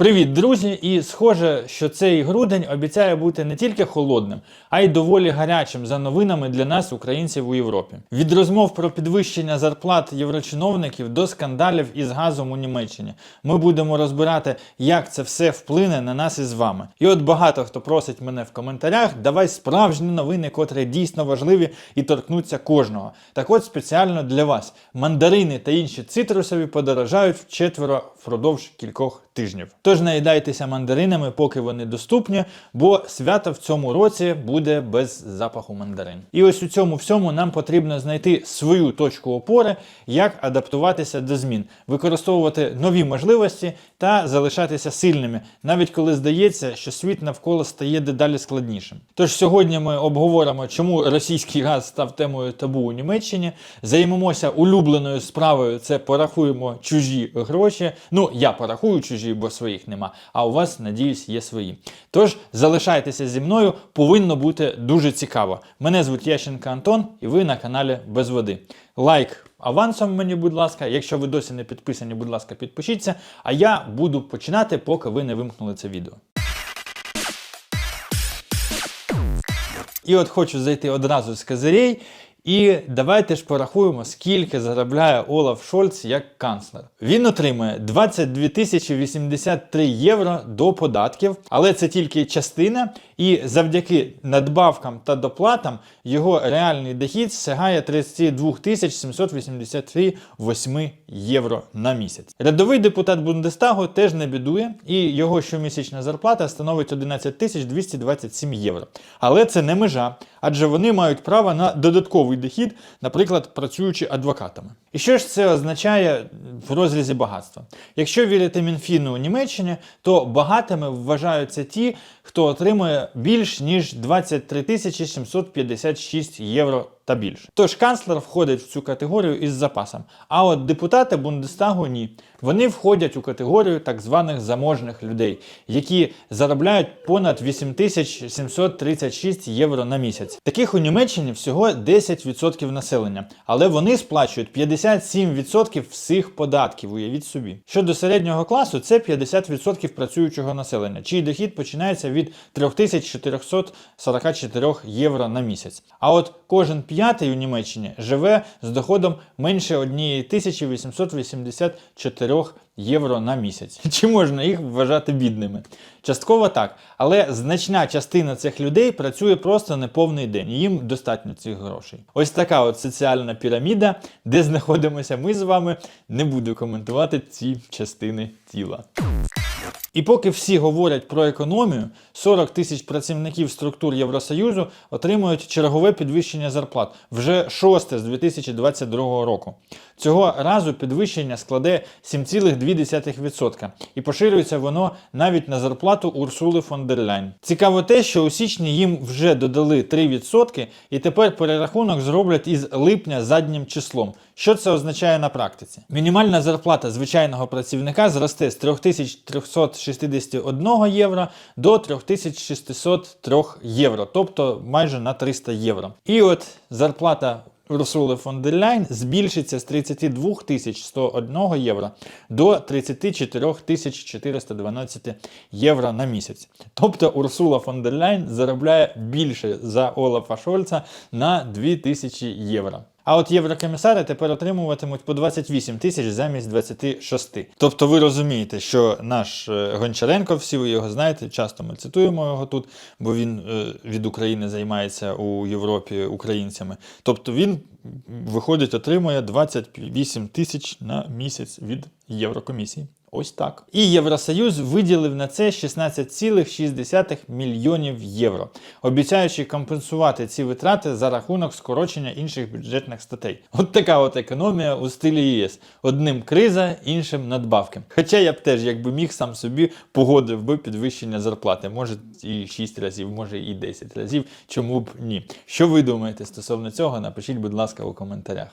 Привіт, друзі! І схоже, що цей грудень обіцяє бути не тільки холодним, а й доволі гарячим за новинами для нас, українців у Європі. Від розмов про підвищення зарплат єврочиновників до скандалів із газом у Німеччині. Ми будемо розбирати, як це все вплине на нас із вами. І от багато хто просить мене в коментарях, давай справжні новини, котрі дійсно важливі і торкнуться кожного. Так от спеціально для вас мандарини та інші цитрусові подорожають вчетверо впродовж кількох тижнів. Тож наїдайтеся мандаринами, поки вони доступні, бо свято в цьому році буде без запаху мандарин. І ось у цьому всьому нам потрібно знайти свою точку опори, як адаптуватися до змін, використовувати нові можливості та залишатися сильними, навіть коли здається, що світ навколо стає дедалі складнішим. Тож сьогодні ми обговоримо, чому російський газ став темою табу у Німеччині. Займемося улюбленою справою. Це порахуємо чужі гроші. Ну я порахую чужі, бо своїх нема. А у вас, надіюсь, є свої. Тож залишайтеся зі мною, повинно бути дуже цікаво. Мене звуть Ященко Антон, і ви на каналі Без води. Лайк авансом мені, будь ласка. Якщо ви досі не підписані, будь ласка, підпишіться. А я буду починати, поки ви не вимкнули це відео. І от хочу зайти одразу з козирей. І давайте ж порахуємо, скільки заробляє Олаф Шольц як канцлер. Він отримує 22 тисячі 83 євро до податків, але це тільки частина. І завдяки надбавкам та доплатам його реальний дохід сягає 32 тисяч 783 8 євро на місяць. Рядовий депутат Бундестагу теж не бідує, і його щомісячна зарплата становить 11 тисяч 227 євро. Але це не межа, адже вони мають право на додатковий дохід, наприклад, працюючи адвокатами. І що ж це означає в розрізі багатства? Якщо вірити Мінфіну у Німеччині, то багатими вважаються ті, хто отримує більш ніж 23 тисячі 756 євро та більше. Тож канцлер входить в цю категорію із запасом. А от депутати Бундестагу ні. Вони входять у категорію так званих заможних людей, які заробляють понад 8736 євро на місяць. Таких у Німеччині всього 10% населення, але вони сплачують 57% всіх податків. Уявіть собі. Щодо середнього класу, це 50% працюючого населення, чий дохід починається від 3444 євро на місяць. А от кожен п'ятий у Німеччині живе з доходом менше 1884 євро на місяць. Чи можна їх вважати бідними? Частково так, але значна частина цих людей працює просто неповний день. і Їм достатньо цих грошей. Ось така от соціальна піраміда, де знаходимося ми з вами. Не буду коментувати ці частини тіла. І поки всі говорять про економію, 40 тисяч працівників структур Євросоюзу отримують чергове підвищення зарплат вже шосте з 2022 року. Цього разу підвищення складе 7,2% і поширюється воно навіть на зарплату Урсули фон дер Ляйн. Цікаво те, що у січні їм вже додали 3% і тепер перерахунок зроблять із липня заднім числом. Що це означає на практиці? Мінімальна зарплата звичайного працівника зросте з 3361 євро до 3603 євро, тобто майже на 300 євро. І от зарплата Урсули фон дер Ляйн збільшиться з 32 101 євро до 34 412 євро на місяць. Тобто Урсула фон дер Ляйн заробляє більше за Олафа Шольца на 2000 євро. А от єврокомісари тепер отримуватимуть по 28 тисяч замість 26. Тобто ви розумієте, що наш е, Гончаренко, всі ви його знаєте, часто ми цитуємо його тут, бо він е, від України займається у Європі українцями. Тобто він виходить, отримує 28 тисяч на місяць від Єврокомісії. Ось так. І Євросоюз виділив на це 16,6 мільйонів євро, обіцяючи компенсувати ці витрати за рахунок скорочення інших бюджетних статей. От така от економія у стилі ЄС. Одним криза, іншим надбавки. Хоча я б теж, якби міг сам собі погодив би підвищення зарплати. Може і 6 разів, може і 10 разів. Чому б ні? Що ви думаєте стосовно цього? Напишіть, будь ласка, у коментарях.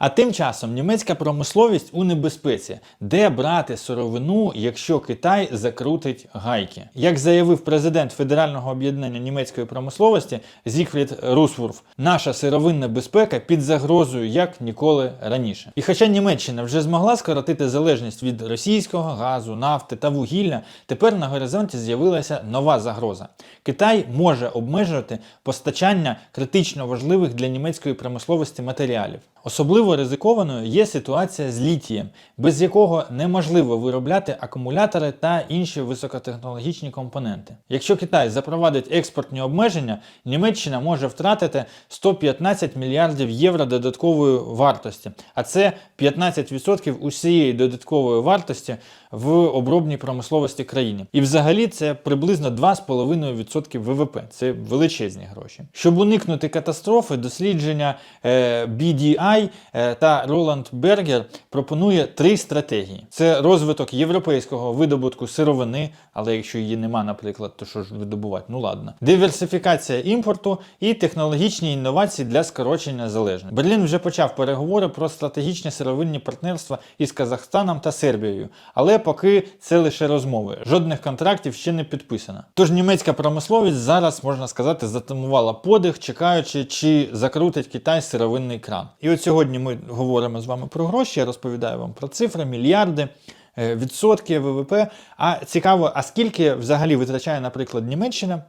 А тим часом німецька промисловість у небезпеці, де брати сировину, якщо Китай закрутить гайки. Як заявив президент Федерального об'єднання німецької промисловості Зігфрід Русвурф, наша сировинна безпека під загрозою як ніколи раніше. І хоча Німеччина вже змогла скоротити залежність від російського газу, нафти та вугілля, тепер на горизонті з'явилася нова загроза. Китай може обмежувати постачання критично важливих для німецької промисловості матеріалів. Особливо ризикованою є ситуація з літієм, без якого неможливо виробляти акумулятори та інші високотехнологічні компоненти. Якщо Китай запровадить експортні обмеження, Німеччина може втратити 115 мільярдів євро додаткової вартості, а це 15% усієї додаткової вартості в обробній промисловості країни. І взагалі це приблизно 2,5% ВВП. Це величезні гроші. Щоб уникнути катастрофи, дослідження е, BDI е, та Роланд Бергер пропонує три стратегії: це розвиток європейського видобутку сировини, але якщо її нема, наприклад, то що ж видобувати? Ну ладно, диверсифікація імпорту і технологічні інновації для скорочення залежності. Берлін вже почав переговори про стратегічні сировинні партнерства із Казахстаном та Сербією, але поки це лише розмови. Жодних контрактів ще не підписано. Тож німецька промисловість зараз можна сказати затамувала подих, чекаючи, чи закрутить Китай сировинний кран. І от сьогодні ми говоримо з вами про гроші. Я розповідаю вам про цифри, мільярди. е, Відсотки ВВП. А цікаво, а скільки взагалі витрачає, наприклад, Німеччина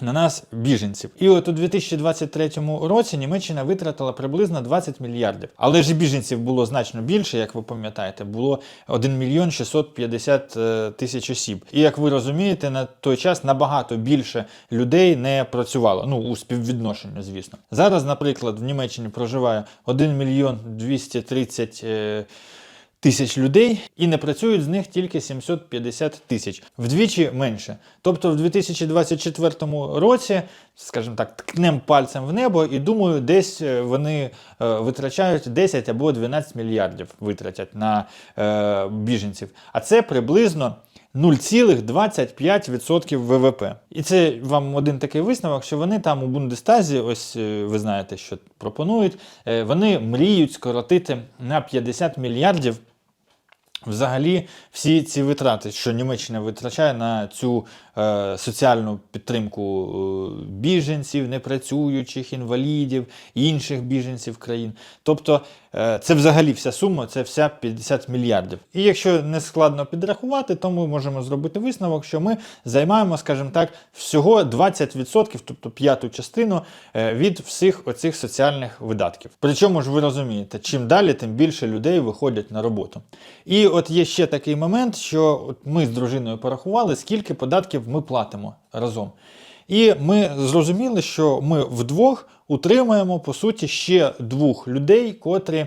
на нас біженців. І от у 2023 році Німеччина витратила приблизно 20 мільярдів. Але ж біженців було значно більше, як ви пам'ятаєте, було 1 мільйон 650 е, тисяч осіб. І як ви розумієте, на той час набагато більше людей не працювало. Ну, у співвідношенні, звісно. Зараз, наприклад, в Німеччині проживає 1 мільйон 230 е, тисяч людей, і не працюють з них тільки 750 тисяч, вдвічі менше. Тобто в 2024 році, скажімо так, ткнем пальцем в небо, і думаю, десь е, вони е, витрачають 10 або 12 мільярдів витратять на е, біженців. А це приблизно 0,25% ВВП. І це вам один такий висновок, що вони там у Бундестазі, ось е, ви знаєте, що пропонують, вони мріють скоротити на 50 мільярдів Взагалі, всі ці витрати, що Німеччина витрачає на цю соціальну підтримку е, біженців, непрацюючих, інвалідів, інших біженців країн. Тобто е, це взагалі вся сума, це вся 50 мільярдів. І якщо не складно підрахувати, то ми можемо зробити висновок, що ми займаємо, скажімо так, всього 20%, тобто п'яту частину е, від всіх оцих соціальних видатків. Причому ж ви розумієте, чим далі, тим більше людей виходять на роботу. І от є ще такий момент, що от ми з дружиною порахували, скільки податків ми платимо разом. І ми зрозуміли, що ми вдвох утримуємо, по суті, ще двох людей, котрі.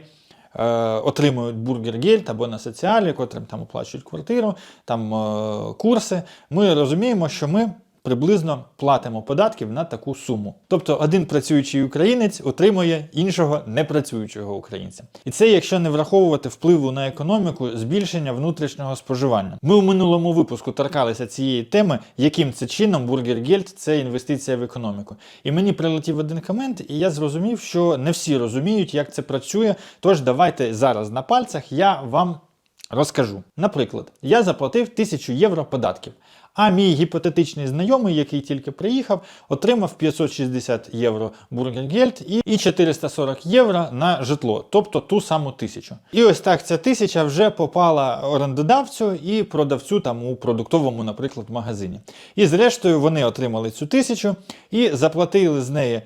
е, Отримують бургергельд або на соціалі, котрим там оплачують квартиру, там е, курси. Ми розуміємо, що ми приблизно платимо податків на таку суму. Тобто один працюючий українець отримує іншого непрацюючого українця. І це якщо не враховувати впливу на економіку збільшення внутрішнього споживання. Ми у минулому випуску торкалися цієї теми, яким це чином бургергельд це інвестиція в економіку. І мені прилетів один комент, і я зрозумів, що не всі розуміють, як це працює. Тож давайте зараз на пальцях я вам Розкажу. Наприклад, я заплатив 1000 євро податків, а мій гіпотетичний знайомий, який тільки приїхав, отримав 560 євро бургергельд і і 440 євро на житло, тобто ту саму тисячу. І ось так ця тисяча вже попала орендодавцю і продавцю там у продуктовому, наприклад, магазині. І зрештою вони отримали цю тисячу і заплатили з неї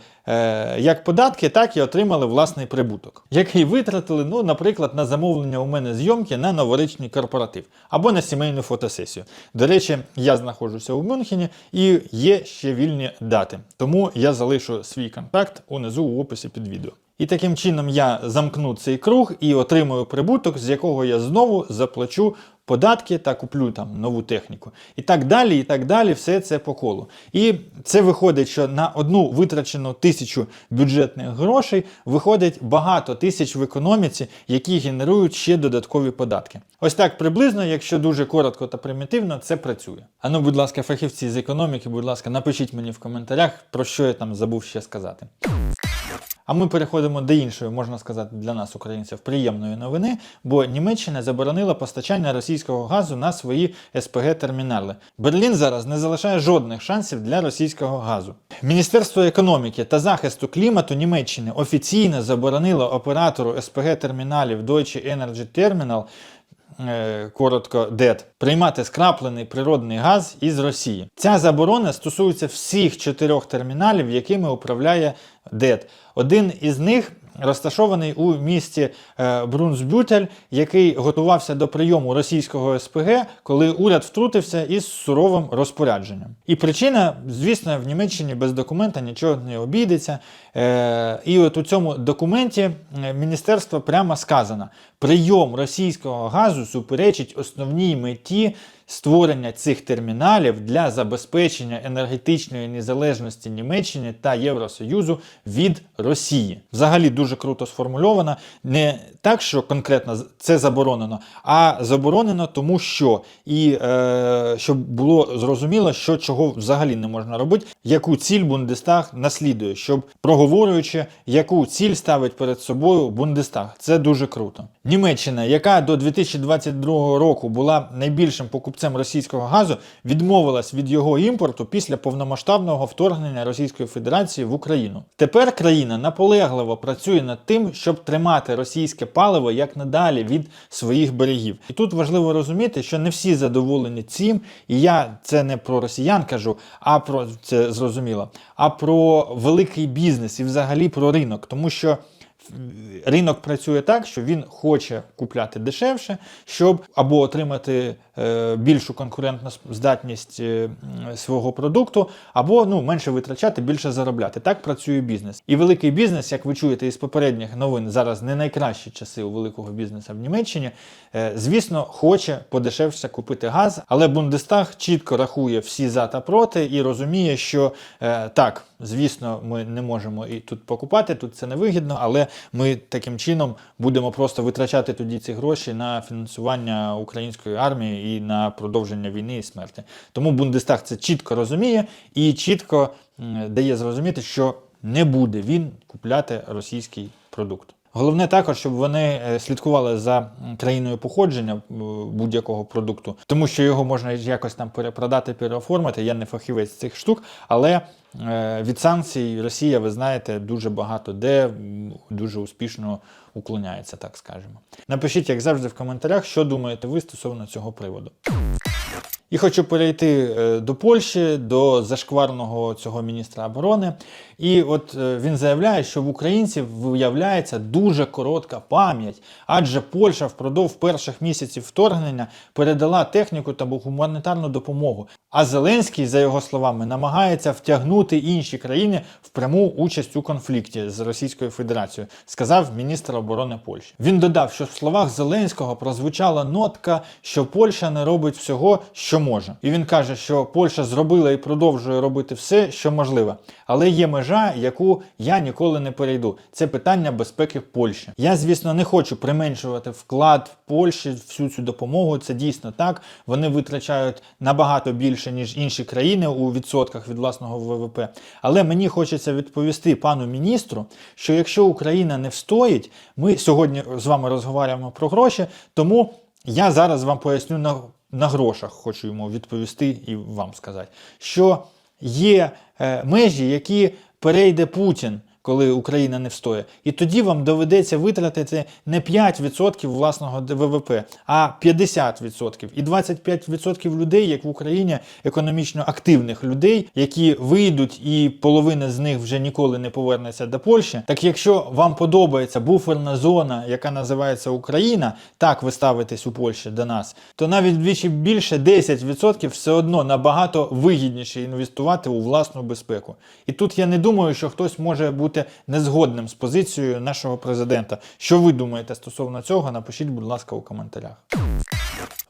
як податки, так і отримали власний прибуток, який витратили, ну, наприклад, на замовлення у мене зйомки на новорічний корпоратив або на сімейну фотосесію. До речі, я знаходжуся у Мюнхені і є ще вільні дати. Тому я залишу свій контакт унизу у описі під відео. І таким чином я замкну цей круг і отримую прибуток, з якого я знову заплачу податки та куплю там нову техніку. І так далі, і так далі, все це по колу. І це виходить, що на одну витрачену тисячу бюджетних грошей виходить багато тисяч в економіці, які генерують ще додаткові податки. Ось так приблизно, якщо дуже коротко та примітивно, це працює. А ну, будь ласка, фахівці з економіки, будь ласка, напишіть мені в коментарях, про що я там забув ще сказати. А ми переходимо до іншої, можна сказати, для нас, українців, приємної новини, бо Німеччина заборонила постачання російського газу на свої СПГ-термінали. Берлін зараз не залишає жодних шансів для російського газу. Міністерство економіки та захисту клімату Німеччини офіційно заборонило оператору СПГ-терміналів Deutsche Energy Terminal коротко ДЕТ, приймати скраплений природний газ із Росії. Ця заборона стосується всіх чотирьох терміналів, якими управляє ДЕТ. Один із них розташований у місті е, Брунсбютель, який готувався до прийому російського СПГ, коли уряд втрутився із суровим розпорядженням. І причина, звісно, в Німеччині без документа нічого не обійдеться. Е, і от у цьому документі е, міністерство прямо сказано: прийом російського газу суперечить основній меті створення цих терміналів для забезпечення енергетичної незалежності Німеччини та Євросоюзу від Росії. Взагалі дуже круто сформульована. Не так, що конкретно це заборонено, а заборонено тому, що і е, щоб було зрозуміло, що чого взагалі не можна робити, яку ціль Бундестаг наслідує, щоб проговорюючи, яку ціль ставить перед собою Бундестаг. Це дуже круто. Німеччина, яка до 2022 року була найбільшим покупцем російського газу, відмовилась від його імпорту після повномасштабного вторгнення Російської Федерації в Україну. Тепер країна наполегливо працює над тим, щоб тримати російське паливо як надалі від своїх берегів. І тут важливо розуміти, що не всі задоволені цим, і я це не про росіян кажу, а про це зрозуміло, а про великий бізнес і взагалі про ринок, тому що. Ринок працює так, що він хоче купляти дешевше, щоб або отримати більшу конкурентну здатність е, свого продукту, або ну, менше витрачати, більше заробляти. Так працює бізнес. І великий бізнес, як ви чуєте із попередніх новин, зараз не найкращі часи у великого бізнесу в Німеччині. Е, звісно, хоче подешевше купити газ, але Бундестаг чітко рахує всі за та проти і розуміє, що е, так, звісно, ми не можемо і тут покупати, тут це невигідно, але ми таким чином будемо просто витрачати тоді ці гроші на фінансування української армії і на продовження війни і смерті. Тому Бундестаг це чітко розуміє і чітко дає зрозуміти, що не буде він купляти російський продукт. Головне також, щоб вони е, слідкували за країною походження е, будь-якого продукту, тому що його можна якось там перепродати, переоформити. Я не фахівець цих штук, але е, від санкцій Росія, ви знаєте, дуже багато де дуже успішно уклоняється, так скажемо. Напишіть, як завжди, в коментарях, що думаєте ви стосовно цього приводу. І хочу перейти е, до Польщі, до зашкварного цього міністра оборони. І от е, він заявляє, що в українців виявляється дуже коротка пам'ять, адже Польща впродовж перших місяців вторгнення передала техніку та гуманітарну допомогу. А Зеленський, за його словами, намагається втягнути інші країни в пряму участь у конфлікті з Російською Федерацією, сказав міністр оборони Польщі. Він додав, що в словах Зеленського прозвучала нотка, що Польща не робить всього, що може. І він каже, що Польща зробила і продовжує робити все, що можливе. Але є межа, яку я ніколи не перейду. Це питання безпеки Польщі. Я, звісно, не хочу применшувати вклад в Польщі всю цю допомогу. Це дійсно так. Вони витрачають набагато більше, ніж інші країни у відсотках від власного ВВП. Але мені хочеться відповісти пану міністру, що якщо Україна не встоїть, ми сьогодні з вами розговорюємо про гроші, тому я зараз вам поясню на, на грошах, хочу йому відповісти і вам сказати, що є е, межі, які перейде Путін. Коли Україна не встоє, і тоді вам доведеться витратити не 5% власного ВВП, а 50%. І 25% людей, як в Україні, економічно активних людей, які вийдуть, і половина з них вже ніколи не повернеться до Польщі. Так якщо вам подобається буферна зона, яка називається Україна, так ви ставитесь у Польщі до нас, то навіть вдвічі більше 10% все одно набагато вигідніше інвестувати у власну безпеку. І тут я не думаю, що хтось може бути незгодним з позицією нашого президента. Що ви думаєте стосовно цього? Напишіть, будь ласка, у коментарях.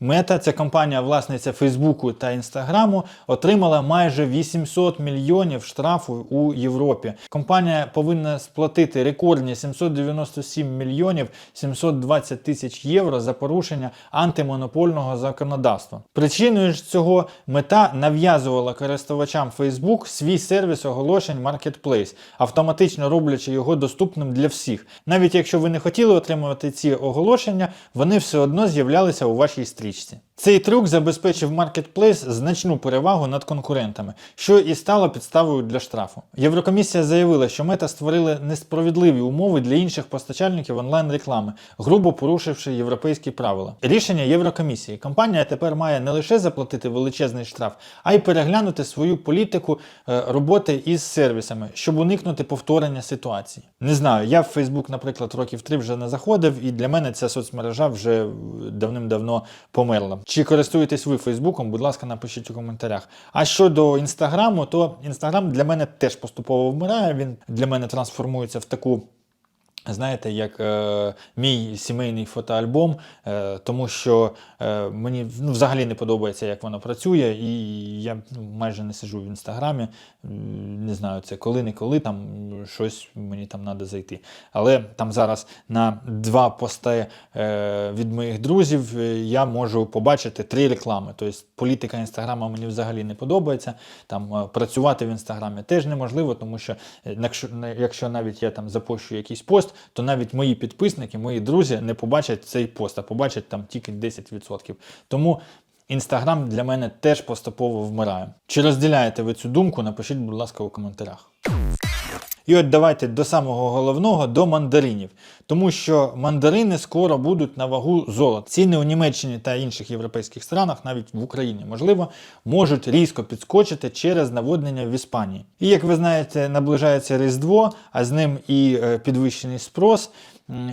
Мета, це компанія власниця Фейсбуку та Інстаграму, отримала майже 800 мільйонів штрафу у Європі. Компанія повинна сплатити рекордні 797 мільйонів 720 тисяч євро за порушення антимонопольного законодавства. Причиною ж цього мета нав'язувала користувачам Facebook свій сервіс оголошень Marketplace, автоматично роблячи його доступним для всіх. Навіть якщо ви не хотіли отримувати ці оголошення, вони все одно з'являлися у вашій стрічці. Цей трюк забезпечив Marketplace значну перевагу над конкурентами, що і стало підставою для штрафу. Єврокомісія заявила, що мета створили несправедливі умови для інших постачальників онлайн-реклами, грубо порушивши європейські правила. Рішення Єврокомісії. Компанія тепер має не лише заплатити величезний штраф, а й переглянути свою політику е, роботи із сервісами, щоб уникнути повторення ситуації. Не знаю, я в Facebook, наприклад, років три вже не заходив, і для мене ця соцмережа вже давним-давно померла. Чи користуєтесь ви Фейсбуком? Будь ласка, напишіть у коментарях. А щодо інстаграму, то інстаграм для мене теж поступово вмирає. Він для мене трансформується в таку. Знаєте, як е, мій сімейний фотоальбом, е, тому що е, мені ну, взагалі не подобається, як воно працює, і я ну, майже не сиджу в інстаграмі. Не знаю, це коли-не-коли там щось мені там треба зайти. Але там зараз на два пости е, від моїх друзів е, я можу побачити три реклами. Тобто політика інстаграма мені взагалі не подобається. Там е, працювати в інстаграмі теж неможливо, тому що е, якщо, якщо навіть я там запощу якийсь пост, то навіть мої підписники, мої друзі не побачать цей пост, а побачать там тільки 10%. Тому інстаграм для мене теж поступово вмирає. Чи розділяєте ви цю думку? Напишіть, будь ласка, у коментарях. І от давайте до самого головного до мандаринів, тому що мандарини скоро будуть на вагу золота. Ціни у Німеччині та інших європейських странах, навіть в Україні, можливо, можуть різко підскочити через наводнення в Іспанії. І як ви знаєте, наближається Різдво, а з ним і е, підвищений спрос,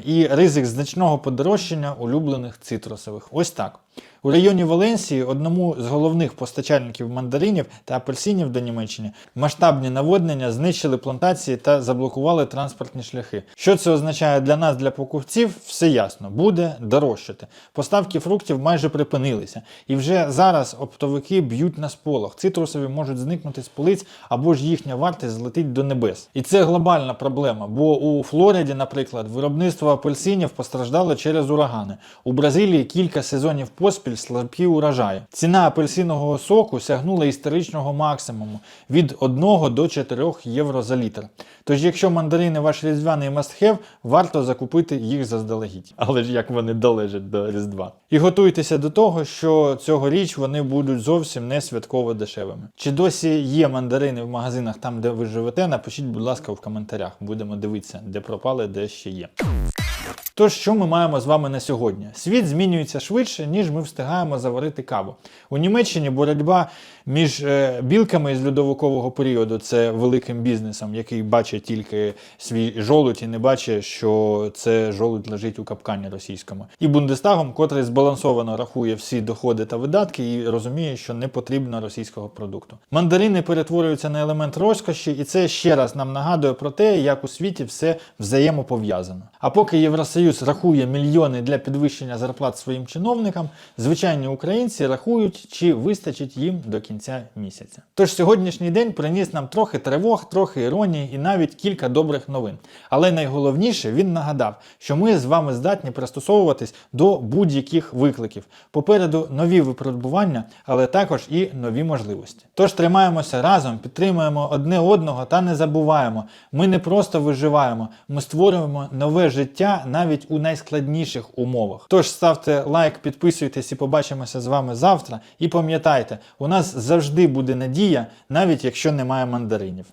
і ризик значного подорожчання улюблених цитрусових. Ось так. У районі Валенсії одному з головних постачальників мандаринів та апельсинів до Німеччини масштабні наводнення знищили плантації та заблокували транспортні шляхи. Що це означає для нас, для покупців, все ясно, буде дорожчати. Поставки фруктів майже припинилися, і вже зараз оптовики б'ють на сполох. Цитрусові можуть зникнути з полиць або ж їхня вартість злетить до небес. І це глобальна проблема, бо у Флориді, наприклад, виробництво апельсинів постраждало через урагани. У Бразилії кілька сезонів поспіль слабкі урожаї. Ціна апельсинового соку сягнула історичного максимуму від 1 до 4 євро за літр. Тож, якщо мандарини ваш різдвяний мастхев, варто закупити їх заздалегідь. Але ж як вони долежать до Різдва. І готуйтеся до того, що цьогоріч вони будуть зовсім не святково дешевими. Чи досі є мандарини в магазинах там, де ви живете? Напишіть, будь ласка, в коментарях. Будемо дивитися, де пропали, де ще є. Thank Тож, що ми маємо з вами на сьогодні? Світ змінюється швидше, ніж ми встигаємо заварити каву. У Німеччині боротьба між е, білками з льодовикового періоду це великим бізнесом, який бачить тільки свій жолудь і не бачить, що це жолудь лежить у капкані російському. І Бундестагом, котрий збалансовано рахує всі доходи та видатки і розуміє, що не потрібно російського продукту. Мандарини перетворюються на елемент розкоші, і це ще раз нам нагадує про те, як у світі все взаємопов'язано. А поки Євросоюз рахує мільйони для підвищення зарплат своїм чиновникам, звичайні українці рахують, чи вистачить їм до кінця місяця. Тож сьогоднішній день приніс нам трохи тривог, трохи іронії і навіть кілька добрих новин. Але найголовніше він нагадав, що ми з вами здатні пристосовуватись до будь-яких викликів. Попереду нові випробування, але також і нові можливості. Тож тримаємося разом, підтримуємо одне одного та не забуваємо. Ми не просто виживаємо, ми створюємо нове життя навіть у найскладніших умовах. Тож ставте лайк, підписуйтесь і побачимося з вами завтра. І пам'ятайте, у нас завжди буде надія, навіть якщо немає мандаринів.